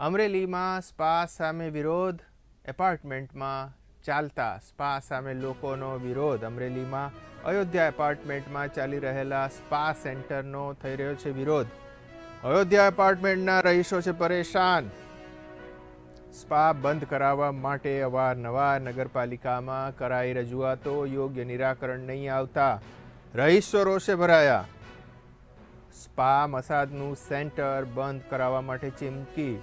અમરેલીમાં સ્પા સામે વિરોધ, એપાર્ટમેન્ટમાં ચાલતા સ્પા સામે લોકોનો વિરોધ. અમરેલીમાં અયોધ્યા એપાર્ટમેન્ટમાં ચાલી રહેલા સ્પા સેન્ટરનો થઈ રહ્યો છે વિરોધ. અયોધ્યા એપાર્ટમેન્ટના રહીશો છે પરેશાન. સ્પા બંધ કરાવવા માટે અવારનવાર નગરપાલિકામાં કરાઈ રજૂઆતો, યોગ્ય નિરાકરણ નહીં આવતા. રહીશો રોષે ભરાયા. સ્પા મસાજનું સેન્ટર બંધ કરાવવા માટે ચીમકી.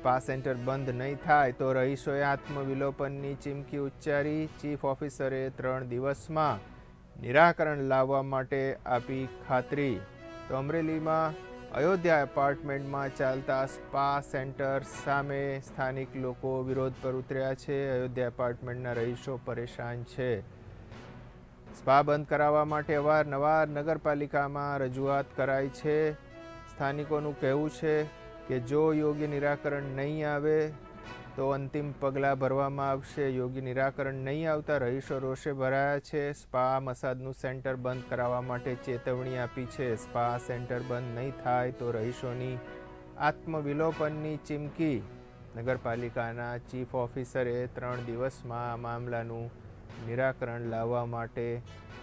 સ્પા સેન્ટર બંધ નહીં થાય તો રહીશોએ આત્મવિલોપનની ચીમકી ઉચ્ચારી. ચીફ ઓફિસરે ત્રણ દિવસમાં નિરાકરણ લાવવા માટે આપી ખાતરી. તો અમરેલીમાં અયોધ્યા એપાર્ટમેન્ટમાં ચાલતા સ્પા સેન્ટર સામે સ્થાનિક લોકો વિરોધ પર ઉતર્યા છે. અયોધ્યા એપાર્ટમેન્ટના રહીશો પરેશાન છે. સ્પા બંધ કરાવવા માટે અવારનવાર નગરપાલિકામાં રજૂઆત કરાઈ છે. સ્થાનિકોનું કહેવું છે કે જો યોગ્ય નિરાકરણ નહીં આવે, તો અંતિમ પગલાં ભરવામાં આવશે. યોગ્ય નિરાકરણ નહીં આવતા રહીશો રોષે ભરાયા છે. સ્પા મસાજનું સેન્ટર બંધ કરાવવા માટે ચેતવણી આપી છે. સ્પા સેન્ટર બંધ નહીં થાય તો રહીશોની આત્મવિલોપનની ચીમકી. નગરપાલિકાના ચીફ ઓફિસરે ત્રણ દિવસમાં આ મામલાનું નિરાકરણ લાવવા માટે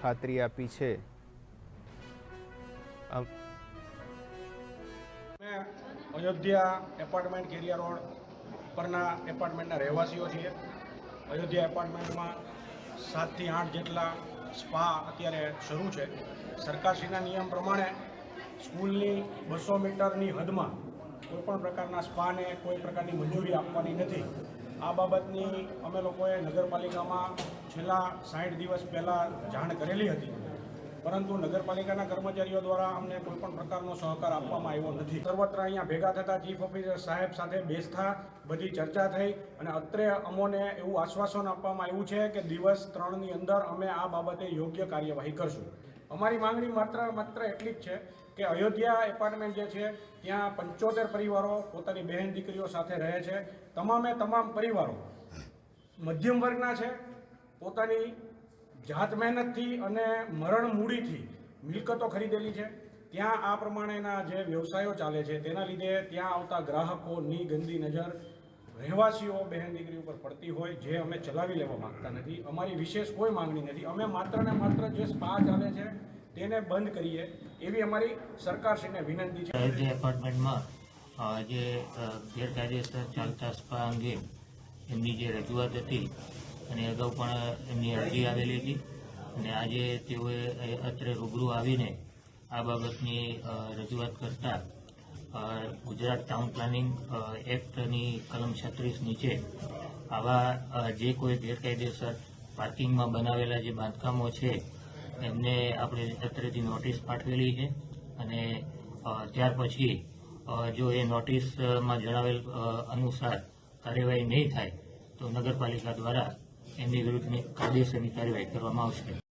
ખાતરી આપી છે. અયોધ્યા એપાર્ટમેન્ટ કેરિયા રોડ પરના એપાર્ટમેન્ટના રહેવાસીઓ છીએ અયોધ્યા એપાર્ટમેન્ટમાં સાતથી આઠ જેટલા સ્પા અત્યારે શરૂ છે. સરકારશ્રીના નિયમ પ્રમાણે સ્કૂલની બસો મીટરની હદમાં કોઈપણ પ્રકારના સ્પાને કોઈ પ્રકારની મંજૂરી આપવાની નથી. આ બાબતની અમે લોકોએ નગરપાલિકામાં છેલ્લા સાઠ દિવસ પહેલાં જાણ કરેલી હતી. પરંતુ નગરપાલિકાના કર્મચારીઓ દ્વારા અમને કોઈ પણ પ્રકારનો સહકાર આપવામાં આવ્યો નથી. સર્વત્ર અહીંયા ભેગા થતા ચીફ ઓફિસર સાહેબ સાથે બેસતા બધી ચર્ચા થઈ અને અત્રે અમોને એવું આશ્વાસન આપવામાં આવ્યું છે કે દિવસ ત્રણની અંદર અમે આ બાબતે યોગ્ય કાર્યવાહી કરશું. અમારી માંગણી માત્ર માત્ર એટલી જ છે કે અયોધ્યા એપાર્ટમેન્ટ જે છે, ત્યાં પંચોતેર પરિવારો પોતાની બહેન દીકરીઓ સાથે રહે છે. તમામે તમામ પરિવારો મધ્યમ વર્ગના છે, પોતાની જાત મહેનતથી અને મરણ મૂડીથી મિલકતો ખરીદેલી છે. ત્યાં આ પ્રમાણેના જે વ્યવસાયો ચાલે છે, તેના લીધે ત્યાં આવતા ગ્રાહકોની ગંદી નજર, રહેવાસીઓ બહેન દીકરી ઉપર પડતી હોય, જે અમે ચલાવી લેવા માંગતા નથી, અમારી વિશેષ કોઈ માંગણી નથી. અમે માત્ર ને માત્ર જે સ્પા ચાલે છે, તેને બંધ કરીએ, એવી અમારી સરકારશ્રીને વિનંતી છે. જે એપાર્ટમેન્ટમાં જે ગેરકાયદેસર ચાલતા સ્પા અંગે એમની જે રજૂઆત હતી અને અગાઉ પણ એમની અરજી આવેલી હતી. અને આજે તેઓએ અત્રે રૂબરૂ આવીને આ બાબતની રજૂઆત કરતા ગુજરાત ટાઉન પ્લાનિંગ એક્ટની કલમ છત્રીસ નીચે આવા જે કોઈ ગેરકાયદેસર પાર્કિંગમાં બનાવેલા જે બાંધકામો છે, એમને આપણે અત્રેથી નોટિસ પાઠવેલી છે. અને ત્યાર પછી જો એ નોટિસમાં જણાવેલ અનુસાર કાર્યવાહી નહીં થાય, તો નગરપાલિકા દ્વારા એમની વિરુદ્ધની કાયદેસરની કાર્યવાહી કરવામાં આવશે.